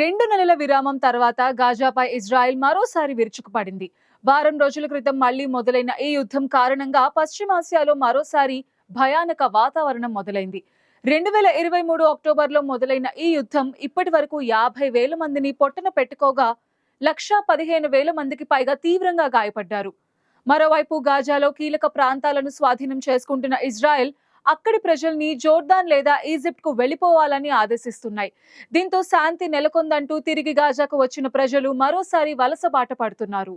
రెండు నెలల విరామం తర్వాత గాజాపై ఇజ్రాయెల్ మరోసారి విరుచుకుపడింది. వారం రోజుల క్రితం మళ్ళీ మొదలైన ఈ యుద్ధం కారణంగా పశ్చిమాసియాలో మరోసారి భయానక వాతావరణం మొదలైంది. రెండు వేల ఇరవై మూడు అక్టోబర్లో మొదలైన ఈ యుద్ధం ఇప్పటి వరకు యాభై వేల మందిని పొట్టన పెట్టుకోగా లక్షా పదిహేను వేల మందికి పైగా తీవ్రంగా గాయపడ్డారు. మరోవైపు గాజాలో కీలక ప్రాంతాలను స్వాధీనం చేసుకుంటున్న ఇజ్రాయెల్ అక్కడి ప్రజల్ని జోర్దాన్ లేదా ఈజిప్ట్కు వెళ్ళిపోవాలని ఆదేశిస్తున్నాయి. దీంతో శాంతి నెలకొందంటూ తిరిగి గాజాకు వచ్చిన ప్రజలు మరోసారి వలస బాట పడుతున్నారు.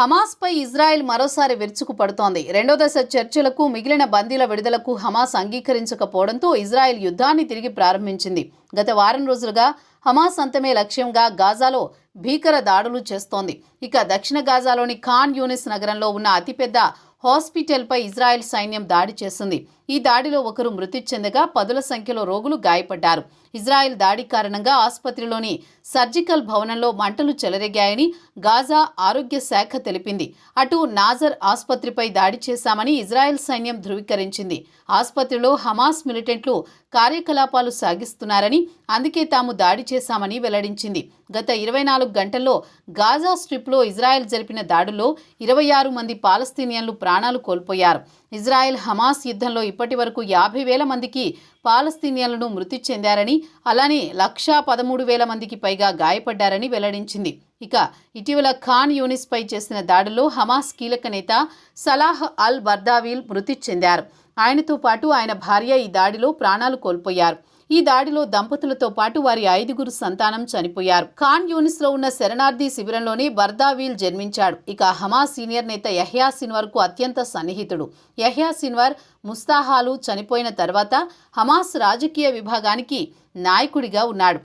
హమాస్పై ఇజ్రాయెల్ మరోసారి విరుచుకు పడుతోంది. రెండో దశ చర్చలకు మిగిలిన బందీల విడుదలకు హమాస్ అంగీకరించకపోవడంతో ఇజ్రాయెల్ యుద్ధాన్ని తిరిగి ప్రారంభించింది. గత వారం రోజులుగా హమాస్ అంతమే లక్ష్యంగా గాజాలో భీకర దాడులు చేస్తోంది. ఇక దక్షిణ గాజాలోని ఖాన్ యూనిస్ నగరంలో ఉన్న అతిపెద్ద హాస్పిటల్పై ఇజ్రాయెల్ సైన్యం దాడి చేసింది. ఈ దాడిలో ఒకరు మృతి చెందగా పదుల సంఖ్యలో రోగులు గాయపడ్డారు. ఇజ్రాయెల్ దాడి కారణంగా ఆసుపత్రిలోని సర్జికల్ భవనంలో మంటలు చెలరేగాయని గాజా ఆరోగ్య శాఖ తెలిపింది. అటు నాజర్ ఆసుపత్రిపై దాడి చేశామని ఇజ్రాయెల్ సైన్యం ధృవీకరించింది. ఆసుపత్రిలో హమాస్ మిలిటెంట్లు కార్యకలాపాలు సాగిస్తున్నారని అందుకే తాము దాడి చేశామని వెల్లడించింది. గత ఇరవై నాలుగు గంటల్లో గాజా స్ట్రిప్లో ఇజ్రాయెల్ జరిపిన దాడుల్లో ఇరవై ఆరు మంది పాలస్తీనియన్లు ప్రాణాలు కోల్పోయారు. ఇజ్రాయెల్ హమాస్ యుద్ధంలో ఇప్పటి వరకు యాభై వేల మందికి పాలస్తీనియన్లను మృతి చెందారని అలానే లక్షా పదమూడు వేల మందికి పైగా గాయపడ్డారని వెల్లడించింది. ఇక ఇటీవల ఖాన్ యూనిస్పై చేసిన దాడిలో హమాస్ కీలక నేత సలాహ్ అల్ బర్దావీల్ మృతి చెందారు. ఆయనతో పాటు ఆయన భార్య ఈ దాడిలో ప్రాణాలు కోల్పోయారు. ఈ దాడిలో దంపతులతో పాటు వారి ఐదుగురు సంతానం చనిపోయారు. ఖాన్ యూనిస్లో ఉన్న శరణార్థి శిబిరంలోనే బర్దావీల్ జన్మించాడు. ఇక హమాస్ సీనియర్ నేత యహ్యా సిన్వర్కు అత్యంత సన్నిహితుడు. యహ్యా సిన్వర్ ముస్తాహాలు చనిపోయిన తర్వాత హమాస్ రాజకీయ విభాగానికి నాయకుడిగా ఉన్నాడు.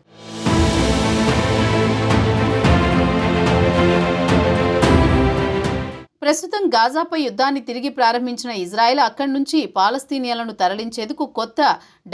ప్రస్తుతం గాజాపై యుద్ధాన్ని తిరిగి ప్రారంభించిన ఇజ్రాయెల్ అక్కడి నుంచి పాలస్తీనియాలను తరలించేందుకు కొత్త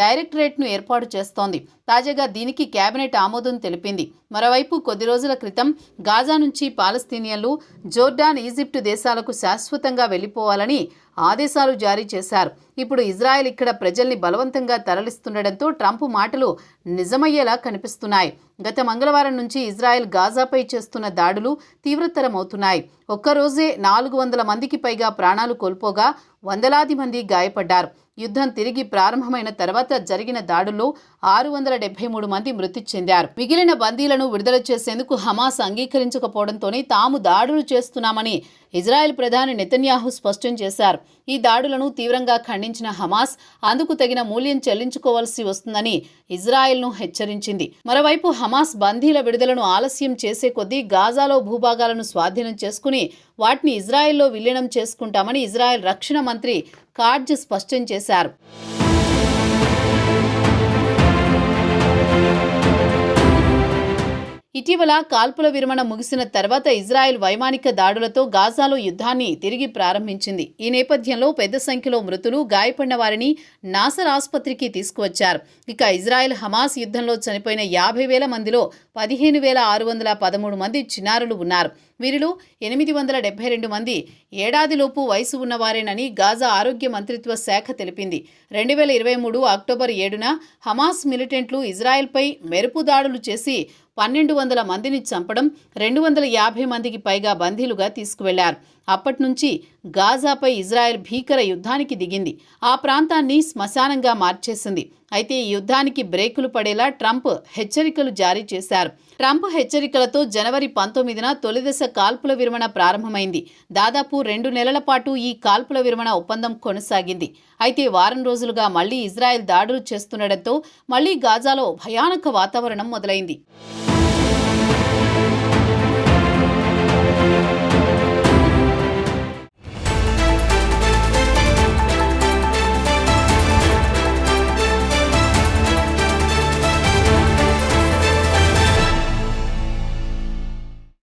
డైరెక్టరేట్ను ఏర్పాటు చేస్తోంది. తాజాగా దీనికి కేబినెట్ ఆమోదం తెలిపింది. మరోవైపు కొద్ది రోజుల క్రితం గాజా నుంచి పాలస్తీనియన్లు జోర్డాన్ ఈజిప్టు దేశాలకు శాశ్వతంగా వెళ్ళిపోవాలని ఆదేశాలు జారీ చేశారు. ఇప్పుడు ఇజ్రాయెల్ ఇక్కడ ప్రజల్ని బలవంతంగా తరలిస్తుండటంతో ట్రంప్ మాటలు నిజమయ్యేలా కనిపిస్తున్నాయి. గత మంగళవారం నుంచి ఇజ్రాయెల్ గాజాపై చేస్తున్న దాడులు తీవ్రతరమవుతున్నాయి. ఒక్కరోజే నాలుగు వందల మందికి పైగా ప్రాణాలు కోల్పోగా వందలాది మంది గాయపడ్డారు. యుద్ధం తిరిగి ప్రారంభమైన తర్వాత జరిగిన దాడుల్లో ఆరు వందల డెబ్బై మూడు మంది మృతి చెందారు. మిగిలిన బందీలను విడుదల చేసేందుకు హమాస్ అంగీకరించకపోవడంతోనే తాము దాడులు చేస్తున్నామని ఇజ్రాయెల్ ప్రధాని నెతన్యాహు స్పష్టం చేశారు. ఈ దాడులను తీవ్రంగా ఖండించిన హమాస్ అందుకు తగిన మూల్యం చెల్లించుకోవాల్సి వస్తుందని ఇజ్రాయెల్ను హెచ్చరించింది. మరోవైపు హమాస్ బందీల విడుదలను ఆలస్యం చేసే కొద్దీ గాజాలో భూభాగాలను స్వాధీనం చేసుకుని వాటిని ఇజ్రాయెల్లో విలీనం చేసుకుంటామని ఇజ్రాయెల్ రక్షణ మంత్రి కార్జ్ స్పష్టం చేశారు. ఇటీవల కాల్పుల విరమణ ముగిసిన తర్వాత ఇజ్రాయెల్ వైమానిక దాడులతో గాజాలో యుద్ధాన్ని తిరిగి ప్రారంభించింది. ఈ నేపథ్యంలో పెద్ద సంఖ్యలో మృతులు గాయపడిన వారిని నాసర్ ఆసుపత్రికి తీసుకువచ్చారు. ఇక ఇజ్రాయెల్ హమాస్ యుద్ధంలో చనిపోయిన యాభై వేల మందిలో పదిహేను వేల ఆరు వందల పదమూడు మంది చిన్నారులు ఉన్నారు. వీరిలో ఎనిమిది వందల డెబ్బై రెండు మంది ఏడాదిలోపు వయసు ఉన్నవారేనని గాజా ఆరోగ్య మంత్రిత్వ శాఖ తెలిపింది. రెండు వేల ఇరవై మూడు అక్టోబర్ ఏడున హమాస్ మిలిటెంట్లు ఇజ్రాయెల్పై మెరుపు దాడులు చేసి పన్నెండు వందల మందిని చంపడం రెండు వందల యాభై మందికి పైగా బందీలుగా తీసుకువెళ్ళారు. అప్పటి నుంచి గాజాపై ఇజ్రాయెల్ భీకర యుద్ధానికి దిగింది. ఆ ప్రాంతాన్ని శ్మశానంగా మార్చేసింది. అయితే ఈ యుద్ధానికి బ్రేకులు పడేలా ట్రంప్ హెచ్చరికలు జారీ చేశారు. ట్రంప్ హెచ్చరికలతో జనవరి పంతొమ్మిదిన తొలిదశ కాల్పుల విరమణ ప్రారంభమైంది. దాదాపు రెండు నెలల పాటు ఈ కాల్పుల విరమణ ఒప్పందం కొనసాగింది. అయితే వారం రోజులుగా మళ్ళీ ఇజ్రాయెల్ దాడులు చేస్తుండటంతో మళ్ళీ గాజాలో భయానక వాతావరణం మొదలైంది.